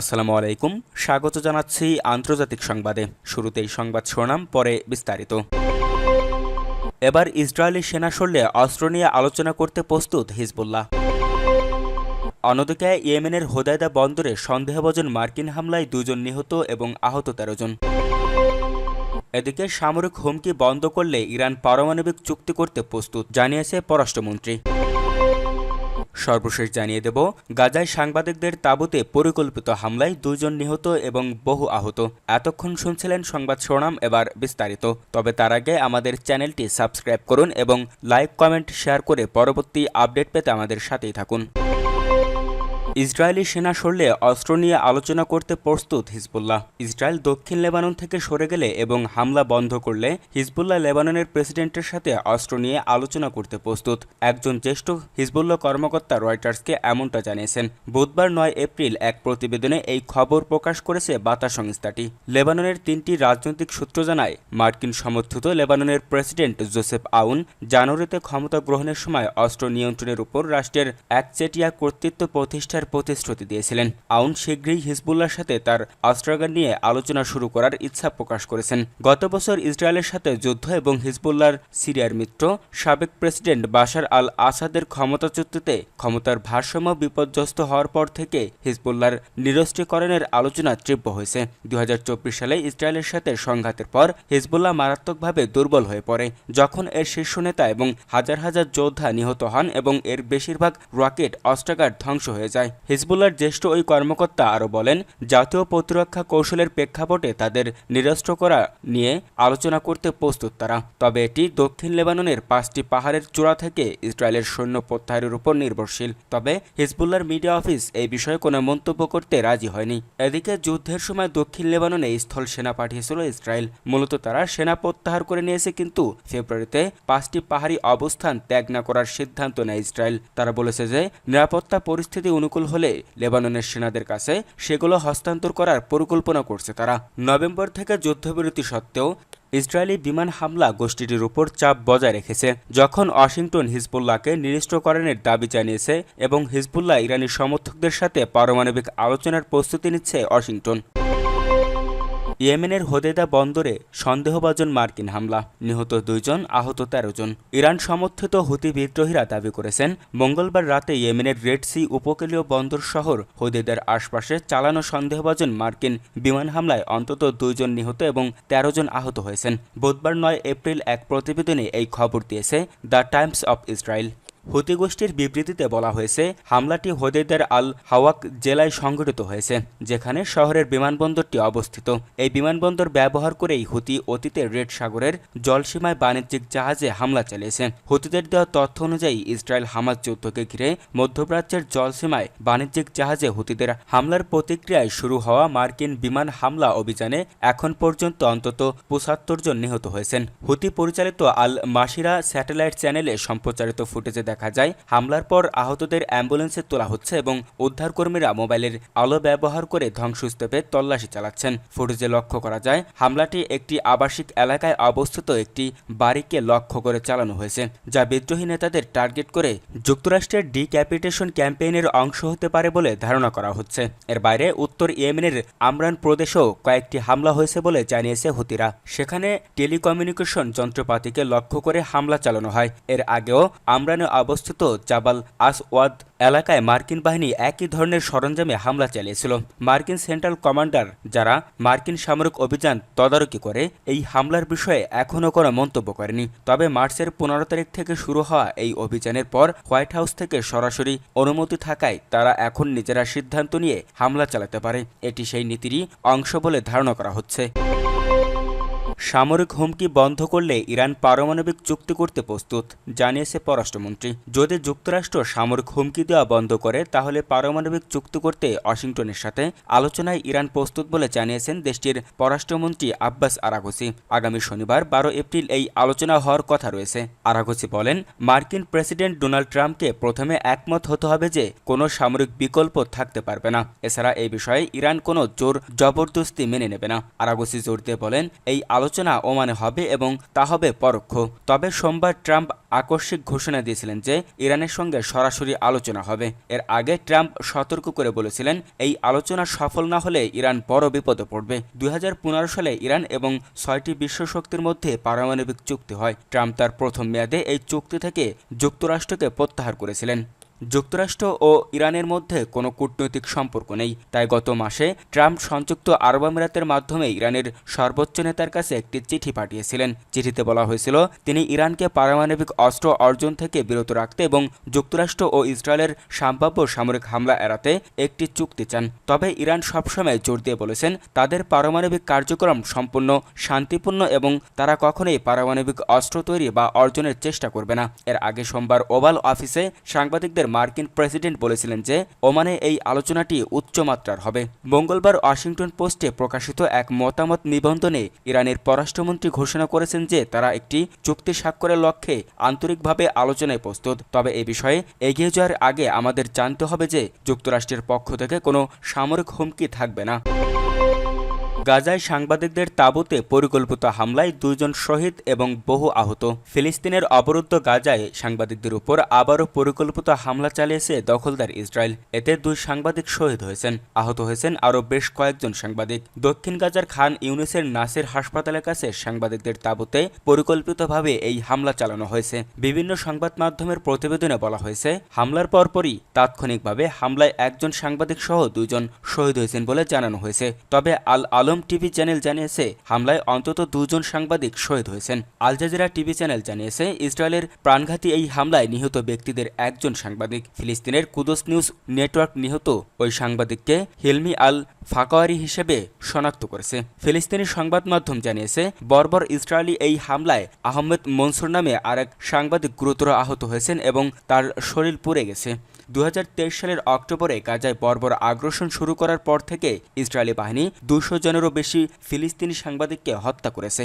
আসসালামু আলাইকুম। স্বাগত জানাচ্ছি আন্তর্জাতিক সংবাদে। শুরুতেই সংবাদ শোনাম পরে বিস্তারিত। এবার ইসরায়েলি সেনা সরলে অস্ত্র নিয়ে আলোচনা করতে প্রস্তুত হিজবুল্লাহ। অন্যদিকে ইয়েমেনের হোদায়দা বন্দরে সন্দেহভাজন মার্কিন হামলায় দুজন নিহত এবং আহত তেরো জন। এদিকে সামরিক হুমকি বন্ধ করলে ইরান পারমাণবিক চুক্তি করতে প্রস্তুত, জানিয়েছে পররাষ্ট্রমন্ত্রী। সর্বশেষ জানিয়ে দেব, গাজায় সাংবাদিকদের তাবুতে পরিকল্পিত হামলায় দুজন নিহত এবং বহু আহত। এতক্ষণ শুনছিলেন সংবাদ শোনাম এবার বিস্তারিত। তবে তার আগে আমাদের চ্যানেলটি সাবস্ক্রাইব করুন এবং লাইক, কমেন্ট, শেয়ার করে পরবর্তী আপডেট পেতে আমাদের সাথেই থাকুন। ইসরায়েলি সেনা সরলে অস্ত্র নিয়ে আলোচনা করতে প্রস্তুত হিজবুল্লাহ। ইসরায়েল দক্ষিণ লেবানন থেকে সরে গেলে এবং হামলা বন্ধ করলে হিজবুল্লাহ লেবাননের প্রেসিডেন্টের সাথে অস্ত্র নিয়ে আলোচনা করতে প্রস্তুত। একজন জ্যেষ্ঠ হিজবুল্লাহ কর্মকর্তা রয়টার্সকে এমনটা জানিয়েছেন, বুধবার নয় এপ্রিল এক প্রতিবেদনে এই খবর প্রকাশ করেছে বার্তা সংস্থাটি। লেবাননের তিনটি রাজনৈতিক সূত্র জানায়, মার্কিন সমর্থিত লেবাননের প্রেসিডেন্ট জোসেফ আউন জানুয়ারিতে ক্ষমতা গ্রহণের সময় অস্ত্র নিয়ন্ত্রণের উপর রাষ্ট্রের একচেটিয়া কর্তৃত্ব প্রতিষ্ঠার প্রতিশ্রুতি দিয়েছিলেন। আউন শীঘ্রই হিজবুল্লার সাথে তার অস্ত্রাগার নিয়ে আলোচনা শুরু করার ইচ্ছা প্রকাশ করেছেন। গত বছর ইসরায়েলের সাথে যুদ্ধ এবং হিজবুল্লার সিরিয়ার মিত্র, সাবেক প্রেসিডেন্ট বাশার আল আসাদের ক্ষমতাচ্যুতিতে ক্ষমতার ভারসাম্য বিপর্যস্ত হওয়ার পর থেকে হিজবুল্লার নিরস্ত্রীকরণের আলোচনা তীব্র হয়েছে। দু হাজার চব্বিশ সালে ইসরায়েলের সাথে সংঘাতের পর হিজবুল্লাহ মারাত্মকভাবে দুর্বল হয়ে পড়ে। যখন এর শীর্ষ নেতা এবং হাজার হাজার যোদ্ধা নিহত হন এবং এর বেশিরভাগ রকেট অস্ত্রাগার ধ্বংস হয়ে যায় হিজবুল্লার জ্যেষ্ঠ ওই কর্মকর্তা আরও বলেন, জাতীয় প্রতিরক্ষা কৌশলের প্রেক্ষাপটে তাদের নিরস্ত্র করা নিয়ে আলোচনা করতে প্রস্তুত তারা। তবে এটি দক্ষিণ লেবাননের পাঁচটি পাহাড়ের চূড়া থেকে ইসরায়েলের সৈন্য প্রত্যাহারের উপর নির্ভরশীল। তবে হিজবুল্লার মিডিয়া অফিস এই বিষয়ে কোনো মন্তব্য করতে রাজি হয়নি। এদিকে যুদ্ধের সময় দক্ষিণ লেবাননে স্থল সেনা পাঠিয়েছিল ইসরায়েল। মূলত তারা সেনা প্রত্যাহার করে নিয়েছে কিন্তু ফেব্রুয়ারিতে পাঁচটি পাহাড়ি অবস্থান ত্যাগ না করার সিদ্ধান্ত নেয় ইসরায়েল। তারা বলেছে যে নিরাপত্তা পরিস্থিতি অনুকূল হলে লেবাননের সেনাদের কাছে সেগুলো হস্তান্তর করার পরিকল্পনা করছে তারা। নভেম্বর থেকে যুদ্ধবিরতি সত্ত্বেও ইসরায়েলি বিমান হামলা গোষ্ঠীটির উপর চাপ বজায় রেখেছে। যখন ওয়াশিংটন হিজবুল্লাহকে নিরস্ত্রকরণের দাবি জানিয়েছে এবং হিজবুল্লাহ ইরানি সমর্থকদের সাথে পারমাণবিক আলোচনার প্রস্তুতি নিচ্ছে ওয়াশিংটন। ইয়েমেনের হোদেদা বন্দরে সন্দেহভাজন মার্কিন হামলা। নিহত দুইজন, আহত তেরো জন ইরান সমর্থিত হুতি বিদ্রোহীরা দাবি করেছেন, মঙ্গলবার রাতে ইয়েমেনের রেড সি উপকূলীয় বন্দর শহর হোদেদার আশপাশে চালানো সন্দেহভাজন মার্কিন বিমান হামলায় অন্তত দুইজন নিহত এবং তেরো জন আহত হয়েছেন। বুধবার নয় এপ্রিল এক প্রতিবেদনে এই খবর দিয়েছে the Times of Israel. Houthi গোষ্ঠীর বিবৃতিতে বলা হয়েছে, হামলাটি হোদেদার আল হাওয়াক জেলায় সংঘটিত হয়েছে, যেখানে শহরের বিমানবন্দরটি অবস্থিত। এই বিমানবন্দর ব্যবহার করেই হুতি অতীতে রেড সাগরের জলসীমায় বাণিজ্যিক জাহাজে হামলা চালিয়েছে। হুতিদের দেওয়া তথ্য অনুযায়ী, ইসরায়েল হামাজ যুদ্ধকে ঘিরে মধ্যপ্রাচ্যের জলসীমায় বাণিজ্যিক জাহাজে হুতিদের হামলার প্রতিক্রিয়ায় শুরু হওয়া মার্কিন বিমান হামলা অভিযানে এখন পর্যন্ত অন্তত পঁচাত্তর জন নিহত হয়েছেন। হুতি পরিচালিত আল মাসিরা স্যাটেলাইট চ্যানেলে সম্প্রচারিত ফুটেজে দেখা যায়। হামলার পর আহতদের অ্যাম্বুলেন্সে তোলা হচ্ছে এবং উদ্ধারকর্মীরা মোবাইলের আলো ব্যবহার করে ধ্বংসস্তূপে তল্লাশি চালাচ্ছেন। ফুটেজে লক্ষ্য করা যায়, হামলাটি একটি আবাসিক এলাকায় অবস্থিত একটি বাড়িকে লক্ষ্য করে চালানো হয়েছে, যা বিদ্রোহী নেতাদের টার্গেট করে যুক্তরাষ্ট্রের ডিক্যাপিটেশন ক্যাম্পেইনের অংশ হতে পারে বলে ধারণা করা হচ্ছে। এর বাইরে উত্তর ইয়েমেনের আমরান প্রদেশেও কয়েকটি হামলা হয়েছে বলে জানিয়েছে হুতিরা। সেখানে টেলিকমিউনিকেশন যন্ত্রপাতিকে লক্ষ্য করে হামলা চালানো হয়। এর আগেও আমরানে অবস্থিত জাবাল আসওয়াদ এলাকায় মার্কিন বাহিনী একই ধরনের সরঞ্জামে হামলা চালিয়েছিল। মার্কিন সেন্ট্রাল কমান্ডার যারা মার্কিন সামরিক অভিযান তদারকি করে, এই হামলার বিষয়ে এখনও কোনো মন্তব্য করেনি। তবে মার্চের পনেরো তারিখ থেকে শুরু হওয়া এই অভিযানের পর হোয়াইট হাউস থেকে সরাসরি অনুমতি থাকায় তারা এখন নিজেরা সিদ্ধান্ত নিয়ে হামলা চালাতে পারে। এটি সেই নীতিরই অংশ বলে ধারণা করা হচ্ছে। সামরিক হুমকি বন্ধ করলে ইরান পারমাণবিক চুক্তি করতে প্রস্তুত, জানিয়েছে পররাষ্ট্রমন্ত্রী। যদি যুক্তরাষ্ট্র সামরিক হুমকি দেওয়া বন্ধ করে, তাহলে পারমাণবিক চুক্তি করতে ওয়াশিংটনের সাথে আলোচনায় ইরান প্রস্তুত বলে জানিয়েছেন দেশটির পররাষ্ট্রমন্ত্রী আব্বাস আরাগসি। আগামী শনিবার, বারো এপ্রিল, এই আলোচনা হওয়ার কথা রয়েছে। আরাগসি বলেন, মার্কিন প্রেসিডেন্ট ডোনাল্ড ট্রাম্পকে প্রথমে একমত হতে হবে যে, কোনো সামরিক বিকল্প থাকতে পারবে না। এছাড়া এই বিষয়ে ইরান কোনো জোর জবরদস্তি মেনে নেবে না। আরাগসি জোর দিয়ে বলেন, এই আলোচনা আলোচনা ওমানে হবে এবং তা হবে পরোক্ষ। তবে সোমবার ট্রাম্প আকস্মিক ঘোষণা দিয়েছিলেন যে ইরানের সঙ্গে সরাসরি আলোচনা হবে। এর আগে ট্রাম্প সতর্ক করে বলেছিলেন, এই আলোচনা সফল না হলে ইরান বড় বিপদে পড়বে। দুই হাজার পনেরো সালে ইরান এবং ছয়টি বিশ্ব শক্তির মধ্যে পারমাণবিক চুক্তি হয়। ট্রাম্প তার প্রথম মেয়াদে এই চুক্তি থেকে যুক্তরাষ্ট্রকে প্রত্যাহার করেছিলেন। যুক্তরাষ্ট্র ও ইরানের মধ্যে কোনো কূটনৈতিক সম্পর্ক নেই। তাই গত মাসে ট্রাম্প সংযুক্ত আরব আমিরাতের মাধ্যমে ইরানের সর্বোচ্চ নেতার কাছে একটি চিঠি পাঠিয়েছিলেন। চিঠিতে বলা হয়েছিল, তিনি ইরানকে পারমাণবিক অস্ত্র অর্জন থেকে বিরত রাখতে এবং যুক্তরাষ্ট্র ও ইসরায়েলের সম্ভাব্য সামরিক হামলা এড়াতে একটি চুক্তি চান। তবে ইরান সবসময় জোর দিয়ে বলেছেন, তাদের পারমাণবিক কার্যক্রম সম্পূর্ণ শান্তিপূর্ণ এবং তারা কখনোই পারমাণবিক অস্ত্র তৈরি বা অর্জনের চেষ্টা করবে না। এর আগে সোমবার ওভাল অফিসে সাংবাদিকদের মার্কিন প্রেসিডেন্ট বলেছিলেন যে ওমানে এই আলোচনাটি উচ্চমাত্রার হবে। মঙ্গলবার ওয়াশিংটন পোস্টে প্রকাশিত এক মতামত নিবন্ধনে ইরানের পররাষ্ট্রমন্ত্রী ঘোষণা করেছেন যে তারা একটি চুক্তি স্বাক্ষরের লক্ষ্যে আন্তরিকভাবে আলোচনায় প্রস্তুত। তবে এ বিষয়ে এগিয়ে যাওয়ার আগে আমাদের জানতে হবে যে যুক্তরাষ্ট্রের পক্ষ থেকে কোনো সামরিক হুমকি থাকবে না। গাজায় সাংবাদিকদের তাঁবুতে পরিকল্পিত হামলায় দুইজন শহীদ এবং বহু আহত। ফিলিস্তিনের অবরুদ্ধ গাজায় সাংবাদিকদের উপর আবারও পরিকল্পিত হামলা চালিয়েছে দখলদার ইসরায়েল। এতে দুই সাংবাদিক শহীদ হয়েছেন। আহত হয়েছেন আরও বেশ কয়েকজন সাংবাদিক। দক্ষিণ গাজার খান ইউনিসের নাসির হাসপাতালের কাছে সাংবাদিকদের তাঁবুতে পরিকল্পিতভাবে এই হামলা চালানো হয়েছে। বিভিন্ন সংবাদ মাধ্যমের প্রতিবেদনে বলা হয়েছে, হামলার পরপরই তাৎক্ষণিকভাবে হামলায় একজন সাংবাদিক সহ দুজন শহীদ হয়েছেন বলে জানানো হয়েছে। তবে আল আলম টিভি চ্যানেল জানিয়েছে, হামলায় অন্তত দুজন সাংবাদিক শহীদ হয়েছেন। আল জাজিরা টিভি চ্যানেল জানিয়েছে, ইসরায়েলের প্রাণঘাতী এই হামলায় নিহত ব্যক্তিদের একজন সাংবাদিক। ফিলিস্তিনের কুদস নিউজ নেটওয়ার্ক নিহত ওই সাংবাদিককে হিলমি আল ফাকাওয়ারি হিসেবে শনাক্ত করেছে। ফিলিস্তিনি সংবাদ মাধ্যম জানিয়েছে, বর্বর ইসরায়েলি এই হামলায় আহমেদ মনসুর নামে আরেক সাংবাদিক গুরুতর আহত হয়েছেন এবং তার শরীর পুড়ে গেছে। দু হাজার তেইশ সালের অক্টোবরে গাজায় বর্বর আগ্রাসন শুরু করার পর থেকে ইসরায়েলি বাহিনী দুশো জনেরও বেশি ফিলিস্তিনি সাংবাদিককে হত্যা করেছে।